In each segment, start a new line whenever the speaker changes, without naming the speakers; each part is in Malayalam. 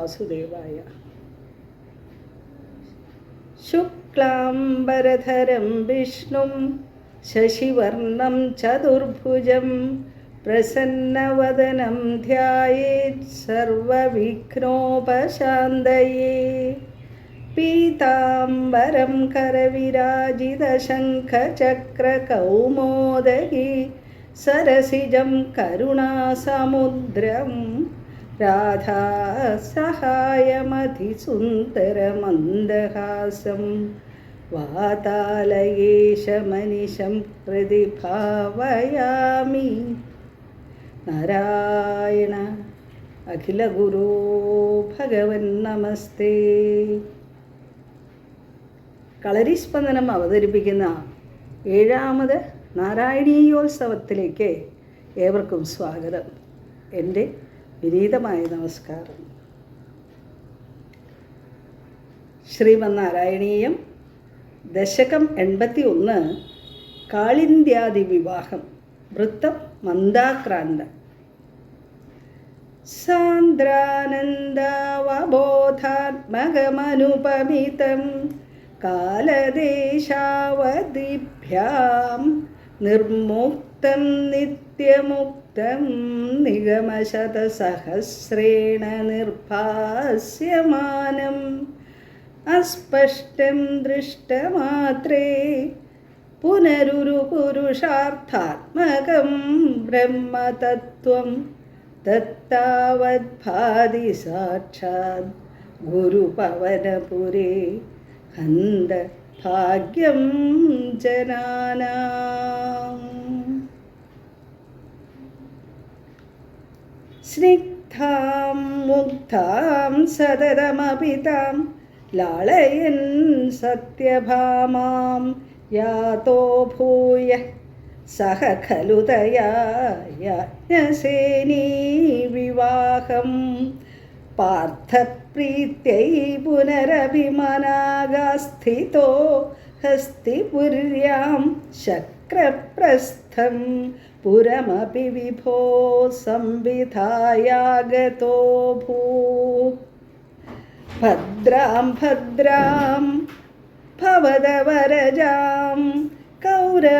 वासुदेवाय। शुक्लाम्बरधरं विष्णुं शशिवर्णं चतुर्भुजं प्रसन्नवदनं ध्यायेत् सर्वविघ्नोपशान्तये। पीताम्बरं करविराजितशङ्खचक्रकौमोदये। सरसिजं करुणासमुद्रम् राधासहायमधिसुन्दरमन्दहासं वातालयेशमनिशं हृदि भावयामि നാരായണ അഖിലഗുരോ ഭഗവൻ നമസ്തേ കളരിസ്പന്ദനം അവതരിപ്പിക്കുന്ന ഏഴാമത് നാരായണീയോത്സവത്തിലേക്ക് ഏവർക്കും സ്വാഗതം എൻ്റെ വിനീതമായ നമസ്കാരം. ശ്രീമന്നാരായണീയം ദശകം എൺപത്തി ഒന്ന് കാളിന്ത്യാദി വിവാഹം വൃത്തം മന്ദാക്രാന്ത. സാന്ദ്രാനന്ദാവബോധാത്മകമനുപമിതം കാലദേശാവധിഭ്യാം നിർമുക്തം നിത്യമുക്തം നിഗമശതസഹസ്രേണ നിർഭാസ്യമാനം. അസ്പഷ്ടം ദൃഷ്ടമാത്രേ. പുനരുരുപുരുഷാർത്ഥാത്മകം ബ്രഹ്മതത്വം തത്താവദ്ഭാതി സാക്ഷാത് ഗുരുപവനപുരേ. ഹന്ത ഭാഗ്യം ജനാനാം. സ്നിഗ്ധാം മുഗ്ധാം സതതമപി താം ലാളയൻ സത്യഭാമാം യാതോ ഭൂയ സഹ ഖലു തയാ യജ്ഞസേനീ വിവാഹം പാർത്ഥപ്രീത്യൈ പുനരഭിമനാഗാസ്ഥിതോ ഹസ്തിപുര്യാം ശക്തി शक्रप्रस्थं पुरमपि विभो संविधायागतो भू भद्रां भद्रां भवदवरजां कौरवेणार्थ्यमानां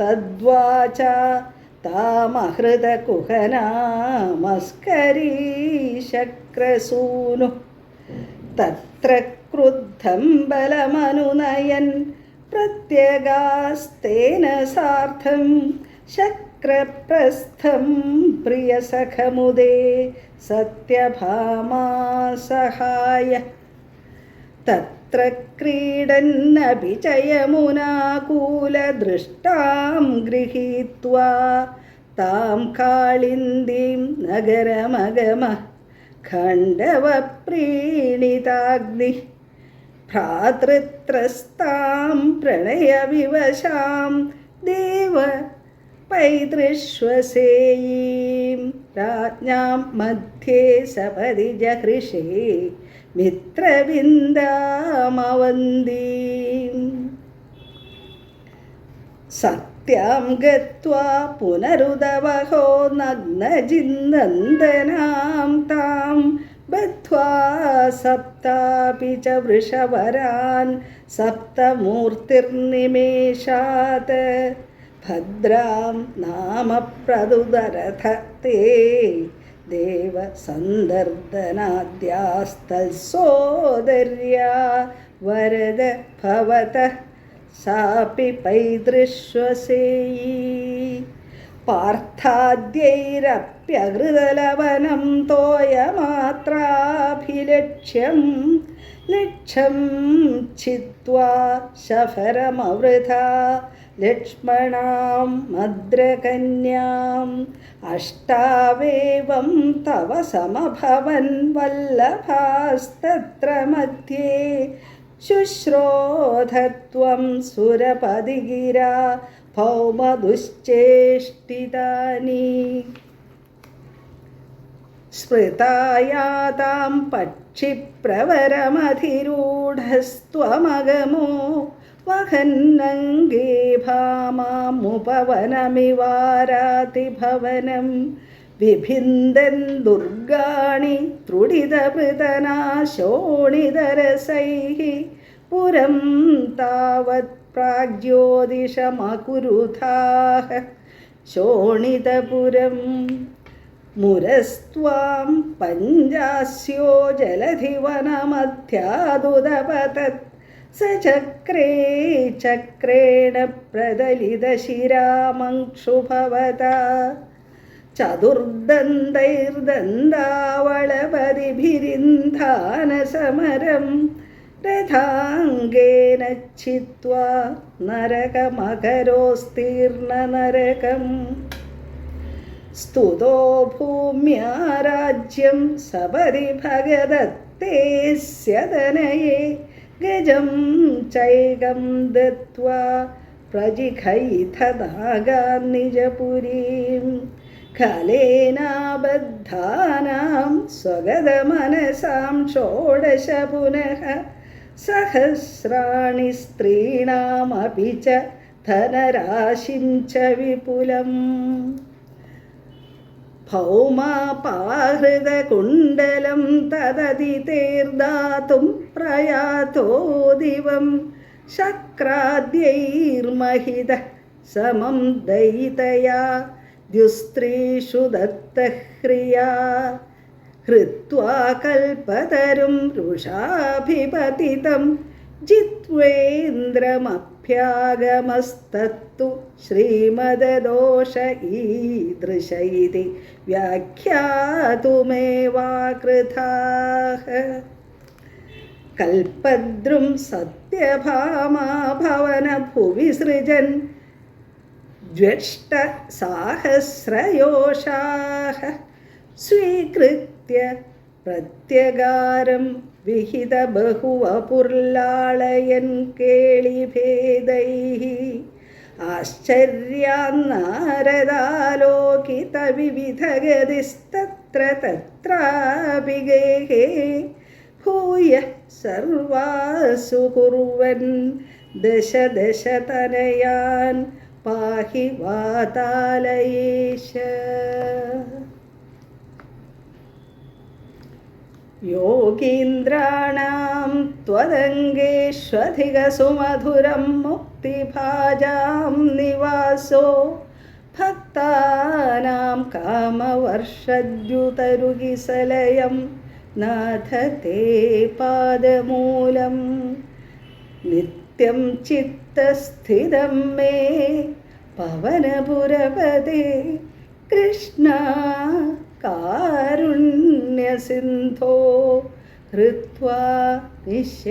तद्वाचा तामहृतकुहनामस्करीशक्रसूनु തത്ര ക്രുദ്ധം ബലമനുനയൻ പ്രത്യഗാസ്തേന സാർത്ഥം ശക്രപ്രസ്ഥം പ്രിയസഖമുദേ സത്യഭാമാ സഹായ. തത്ര ക്രീഡന്നപി ചയമുനാകൂലദൃഷ്ടാം ഗൃഹീത്വാ. താം കാളിന്ദീം നഗരമഗമ. खण्डवप्रीणिताग्निः भ्रातृत्रस्तां प्रणयविवशां देव पैतृष्वसेयीं राज्ञां मध्ये सपदि जहृषे मित्रविन्दामवन्दीम् സത്യം ഗത്വാ പുനരുദവഹോ നഗ്നജിന്നന്ദനാം താം. ബദ്ധ്വാ സപ്താപി ച വൃഷവരാൻ സപ്തമൂർത്തിർനിമേഷാത്. ഭദ്രാം നാമ പ്രതുദരഥ തേ ദേവസന്ദർദനാദ്യാസ്തൽസോദര്യ വരദ ഭവതഃ സാപി പൈതൃശ്വസേയി. പാർത്ഥാദ്യൈരപ്യകൃതലവനം തോയമാത്രാഭിലക്ഷ്യം ലക്ഷം ചിത്വാ ശഫരമവൃഥ. ലക്ഷ്മണാം മദ്രകന്യാം അഷ്ടാവേവം തവ സമഭവൻ വല്ലഭാസ്തത്ര മധ്യേ. ശുശ്രോധത്വം സുരപതിഗിര ഭൗമദുശ്ചേഷ്ടിതാനി. സ്മൃതായാതാം പക്ഷിപ്രവരമധിരൂഢസ്ത്വമഗമോ വഹന്നംഗേ ഭാമാമുപവനമിവാരാതിഭവനം വിഭിന്ദൻ ദുർഗാണി ത്രുടിതഭൃതനാശോണിതരസൈः പുരം താവത് പ്രാഗ്ജ്യോതിഷമകുരുധാः ശോണിതപുരം മുരസ്ത്വാം പഞ്ചാസ്യോ ജലധിവനമധ്യാതുതപതത് സചക്രേ ചക്രേണ പ്രദലിതശിരാമങ്ക്ഷുഭവത प्रदलितशिरामङ्क्षुभवता चतुर्दन्तैर्दन्दावळपदिभिरिन्धानसमरं रथाङ्गेन छित्त्वा नरकमकरोस्तीर्णनरकम् स्तुतो भूम्या राज्यं सपदि भगदत्तेस्य तनये गजं चैकं दत्त्वा प्रजिखैथनागान् निजपुरीं खलेनाबद्धानां स्वगतमनसां षोडश पुनः सहस्राणि स्त्रीणामपि च धनराशिं च विपुलम् भौमापाहृतकुण्डलं तददितेर्दातुं प्रयातो दिवं शक्राद्यैर्महितः समं दयितया द्युस्त्रीषु दत्तह्रिया हृत्वा कल्पतरुं रुषाभिपतितं जित्वेन्द्रमभ्यागमस्तत्तु श्रीमददोष ईदृश इति व्याख्यातुमेवाकृताः कल्पद्रुं सत्यभामा भवनभुवि सृजन् ज्येष्ठसाहस्रयोषाः स्वीकृत्य प्रत्यगारं विहितबहुवपुर्लाळयन् केळिभेदैः आश्चर्यान्नारदालोकितविविधगतिस्तत्र तत्रापि गेहे भूयः सर्वासु कुर्वन् दश दशतनयान् പാഹി വാതാലയേശ യോഗീന്ദ്രാണാം त्वदङ्गेष्वधिगसुमधुरं मुक्तिभाजां निवासो भक्तानां कामवर्षद्युतरुगिसलयं नाथते पादमूलं नित्यं चित् चित्तस्थितं मे पवनपुरपदे कृष्णा कारुण्यसिन्धो हृत्वा निःशेषतापान्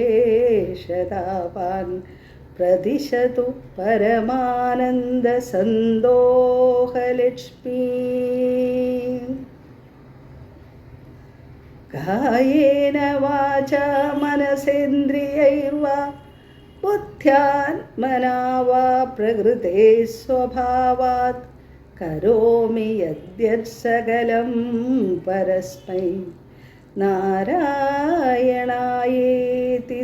प्रदिशतु परमानन्दसन्दोहलक्ष्मी कायेन वाचा मनसेन्द्रियैर्वा बुद्ध्यात्मना वा प्रकृते स्वभावात् करोमि यद्यत् सकलं परस्मै नारायणायेति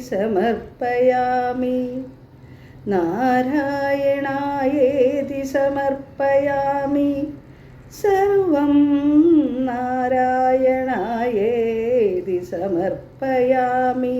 समर्पयामि नारायणायेति समर्पयामि सर्वं नारायणायेति समर्पयामि